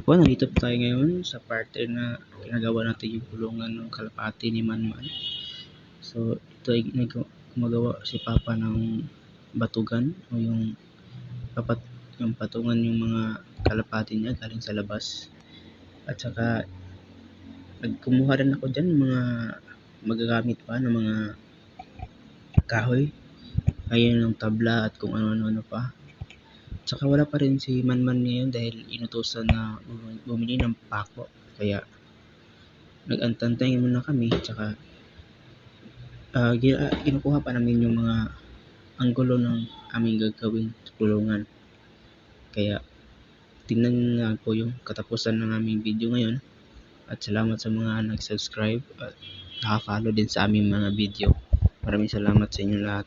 Okay po, nandito po tayo ngayon sa parte na ginagawa natin yung kulungan ng kalapati ni Manman. So, ito ay gumagawa si Papa ng batugan o yung papat yung patungan yung mga kalapati niya galing sa labas. At saka nagkumuha rin ako diyan ng mga magagamit pa ng mga kahoy. Ayun ng tabla at kung ano-ano pa. Tsaka wala pa rin si Manman ngayon dahil inutusan na bum- bumili ng pako. Kaya nag-antantay muna kami. Tsaka ah, kinukuha pa namin yung mga anggulo ng aming gagawing kulungan. Kaya tingnan na po yung katapusan ng aming video ngayon. At salamat sa mga nag-subscribe at nakafollow din sa aming mga video. Maraming salamat sa inyo lahat.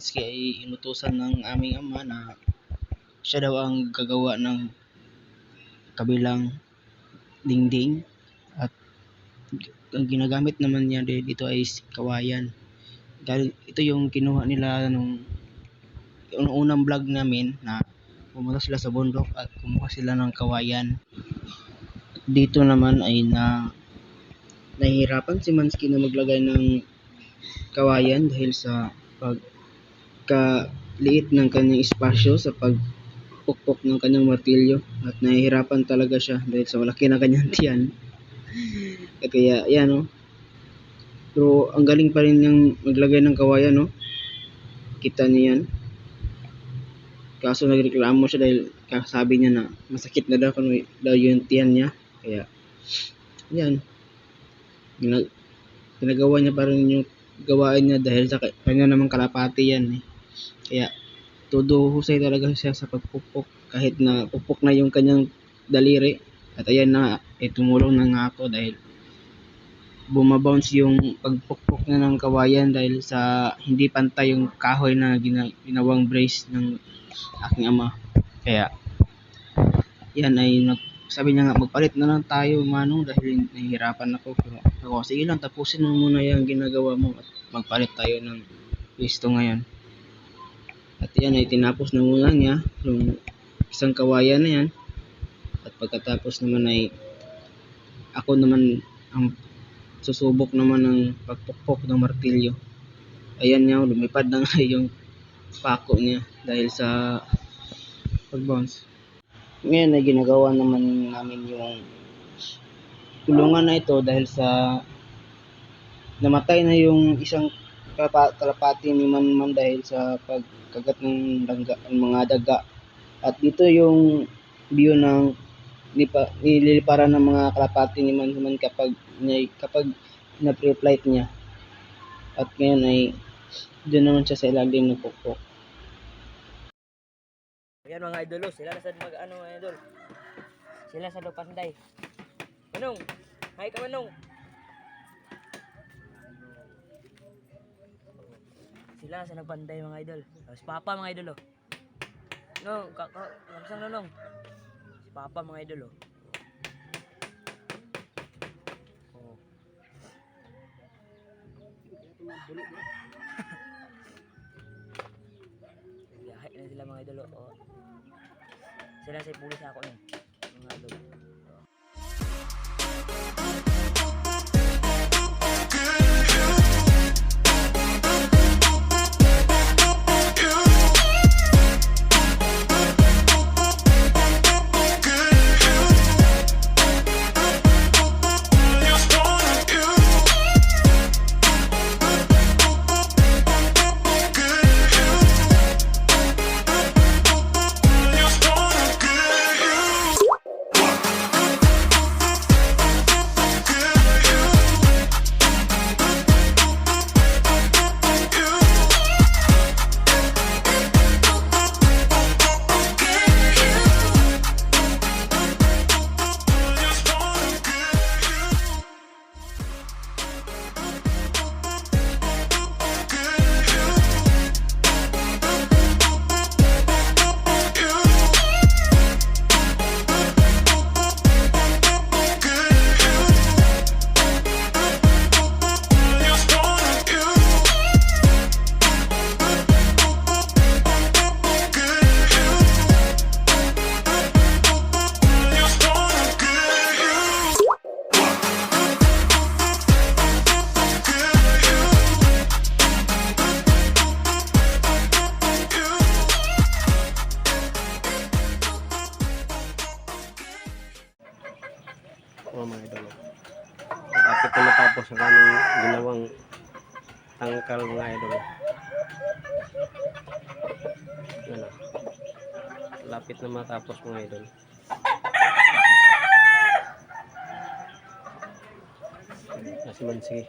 si Mansky ay inutusan ng aming ama na siya daw ang gagawa ng kabilang dingding at ang ginagamit naman niya di- dito ay kawayan. Ito yung kinuha nila nung yung unang vlog namin na pumunta sila sa bundok at kumuha sila ng kawayan. Dito naman ay na nahihirapan si Mansky na maglagay ng kawayan dahil sa pagkaliit ng kanyang espasyo sa pagpukpok ng kanyang martilyo at nahihirapan talaga siya dahil sa malaki na kanyang tiyan. Kaya yan no. Pero ang galing pa rin niyang maglagay ng kawayan no. Kita niyo yan. Kaso nagreklamo siya dahil sabi niya na masakit na daw, kung daw yung tiyan niya. Kaya yan. Ginag- ginagawa niya pa rin yung gawain niya dahil sa ka- kanya namang kalapati yan eh. Kaya todo husay talaga siya sa pagpupok kahit na pupok na yung kanyang daliri. At ayan na, eh, tumulong na nga ako dahil bumabounce yung pagpukpok na ng kawayan dahil sa hindi pantay yung kahoy na gina- ginawang brace ng aking ama. Kaya yan ay nag sabi niya nga magpalit na lang tayo manong dahil nahihirapan ako pero sige lang tapusin mo muna yung ginagawa mo at magpalit tayo ng pisto ngayon at yan ay tinapos na muna niya yung isang kawayan na yan at pagkatapos naman ay ako naman ang susubok naman ng pagpukpok ng martilyo ayan nga lumipad na nga yung pako niya dahil sa pag-bounce. Ngayon ay ginagawa naman namin yung kulungan na ito dahil sa namatay na yung isang kalapati ni Manman dahil sa pagkagat ng daga, mga daga. At dito yung view ng nipa, nililiparan ng mga kalapati ni Manman kapag kapag na pre-flight niya. At ngayon ay doon naman siya sa ilalim ng pukpok. Ayan mga idolo, sila na sa mag ano mga idol. Sila sa Lupanday. Manong, hi ka Manong. Sila sa nagpanday mga idol. Si Papa mga idol oh. Nong, kaka, kamsang nonong. Si Papa mga idol oh. Oh. Biyahe na sila mga idol oh. Sila sa pulis ako nun. Mga Lapit na matapos mga idol. Nasi Mansi. Eh,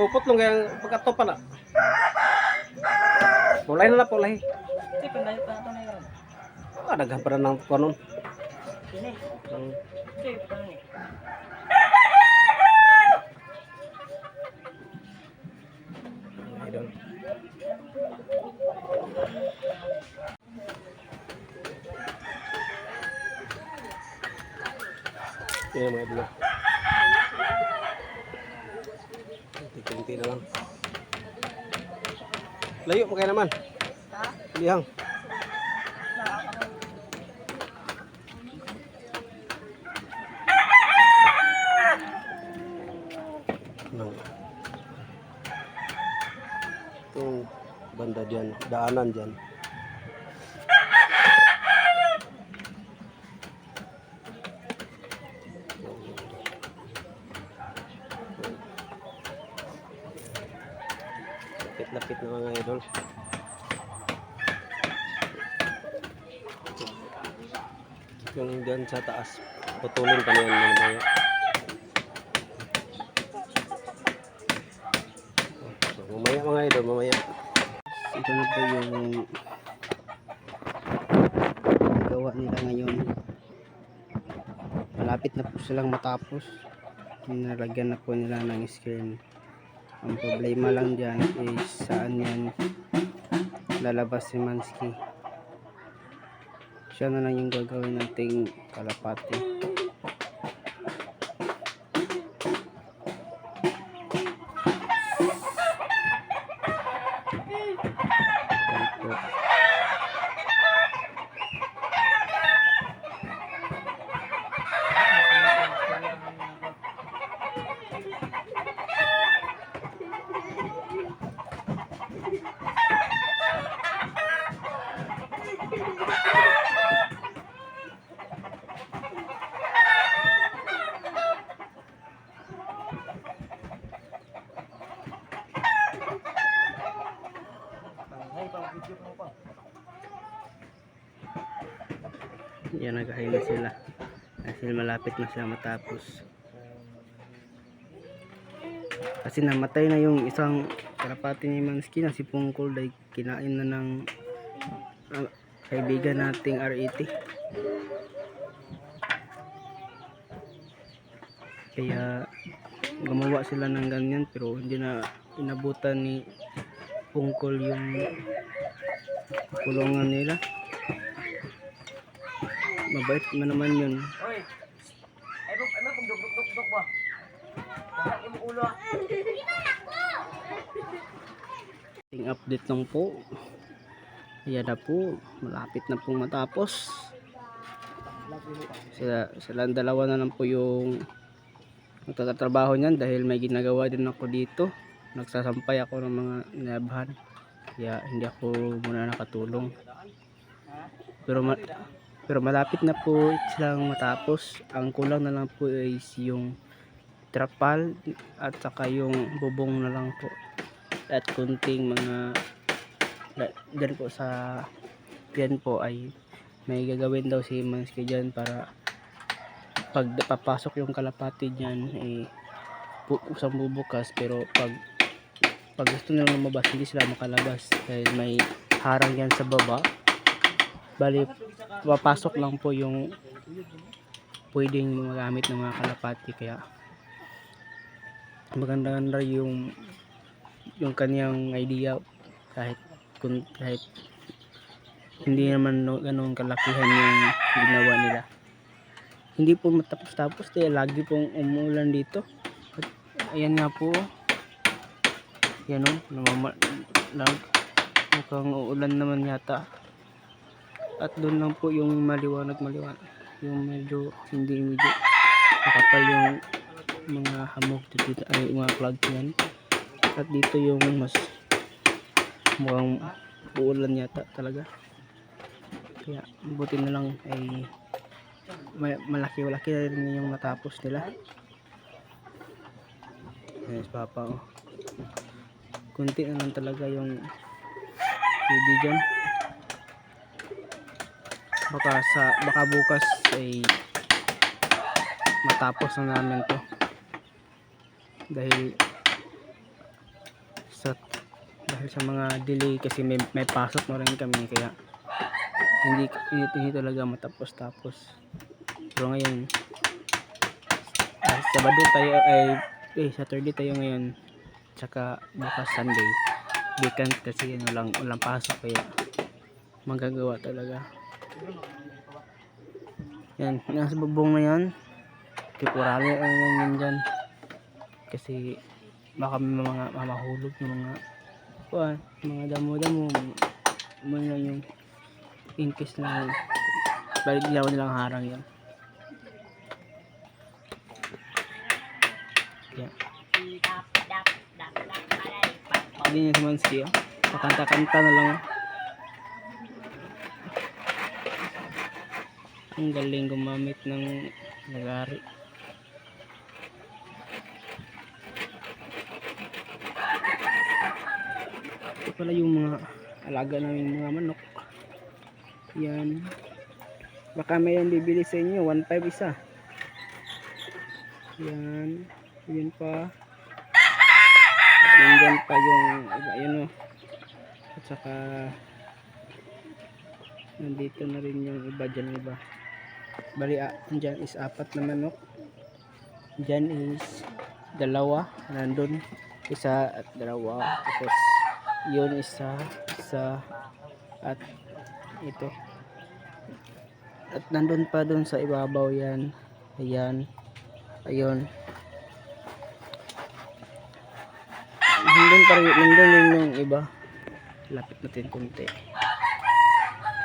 Oh, putlong kaya pagkato pa na. Pulay na na pulay. Hindi, panday pa ito na yun. Ah, daghan pa na ng kanon. Sini. Hmm. Hindi, paano ni? Mga idol. Yan ang mga idol. Kunti-kunti na lang. Layo mo kayo naman. Lihang. Nang itong banda diyan, daanan diyan. Lapit-lapit na mga idol. Yung diyan sa taas, putulin pa niyan mga mga. So, mamaya mga idol, mamaya. Ito na po yung gawa nila ngayon. Malapit na po silang matapos. Nalagyan na po nila ng screen. Ang problema lang dyan is saan yan lalabas si Mansky. Siya na lang yung gagawin nating kalapati. Yan po. Ay, pang video ko pa. Yan naghahinga sila. Kasi malapit na sila matapos. Kasi namatay na yung isang karapati ni Mansky na si Pungkol dahil kinain na ng ah, kaibigan nating R80. Kaya gumawa sila ng ganyan pero hindi na inabutan ni Pungkol yung kulungan nila. Mabait man naman yun. Oy. Ay, buk, ay, kung duk-duk-duk ba? Yung ulo? Ting update lang po. Ayan na po. Malapit na pong matapos. Sila, silang dalawa na lang po yung magtatrabaho niyan dahil may ginagawa din ako dito. Nagsasampay ako ng mga inabhan. Kaya hindi ako muna nakatulong. Pero ma- pero malapit na po silang matapos. Ang kulang na lang po is yung trapal at saka yung bubong na lang po. At kunting mga dyan po sa yan po ay may gagawin daw si Mansky dyan para pag papasok yung kalapati dyan eh bu- usang bubukas. Pero pag pag gusto nilang lumabas hindi sila makalabas. Dahil may harang yan sa baba. Bali papasok lang po yung pwedeng magamit ng mga kalapati. Kaya maganda-ganda yung yung kanyang idea. Kahit kung kahit hindi naman no, ganun kalakihan yung ginawa nila. Hindi po matapos-tapos dahil lagi pong umulan dito. At ayan nga po. Yan o namama, nag, mukhang uulan naman yata. At doon lang po yung maliwanag maliwanag yung medyo hindi medyo makapal yung mga hamog dito ay mga clouds yan. At dito yung mas mukhang uulan yata talaga. Kaya buti na lang ay ma- malaki malaki na rin yung matapos nila. Yes papa oh. kunti na lang talaga yung pwede dyan. Baka sa baka bukas ay matapos na namin to dahil sa dahil sa mga delay kasi may, may pasok na rin kami kaya hindi, hindi, hindi talaga matapos tapos pero ngayon ah, Sabado tayo ay eh Saturday tayo ngayon tsaka bukas Sunday. Weekend kasi yun, walang, walang pasok kaya magagawa talaga. Yan nasa bubong na yan tipurali ang yan yan dyan kasi baka may mga mamahulog ng mga kuan mga damo-damo lang yung inkis na balik dilaw nilang harang yan. Yan. Hindi niya si Mansky oh. pakanta-kanta na lang. Ang galing gumamit ng nagari pala yung mga alaga namin mga manok. Yan. Baka may yung bibili sa inyo 1.5 isa. Yan. Yun pa. Nandyan pa yung iba yun o at saka nandito na rin yung iba dyan iba. Bali ah, dyan is apat na manok. Dyan is dalawa nandun. Isa at dalawa tapos yun isa isa at ito. At nandun pa dun sa ibabaw yan. Ayan. Ayun. Nandun pa rin nandun yun yung iba. Lapit natin konti.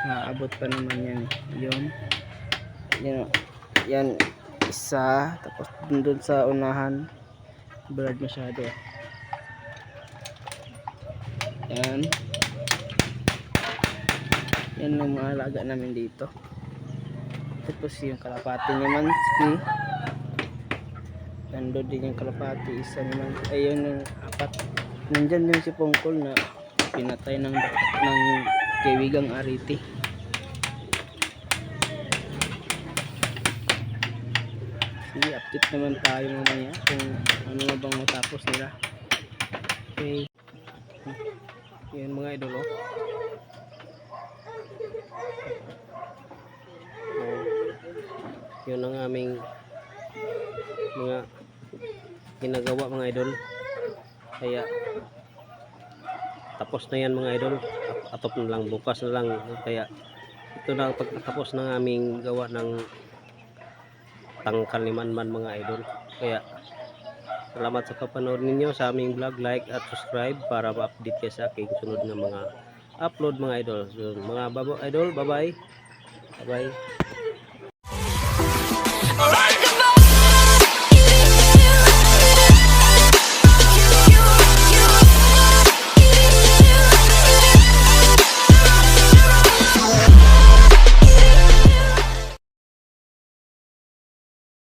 Naabot pa naman yan. Yun. Yan yan isa. Tapos dun, dun sa unahan. Blurred masyado yan. Yan ang mga alaga namin dito. Tapos yung kalapati ni Mansky nandun din yung kalapati isa ni Mansky ayun yung apat. Nandyan din si Pongkol na pinatay ng ng kewigang ariti. Sige update naman tayo mamaya kung ano na bang matapos nila. Okay yan mga idol oh. Yun ang aming mga ginagawa mga idol. Kaya tapos na yan mga idol. At- atop na lang bukas na lang. Kaya ito na ang ng aming gawa ng tangkal ni Manman mga idol. Kaya salamat sa kapanood ninyo sa aming vlog. Like at subscribe para ma-update kayo sa aking sunod na mga upload mga idol. So, mga babo idol bye bye bye bye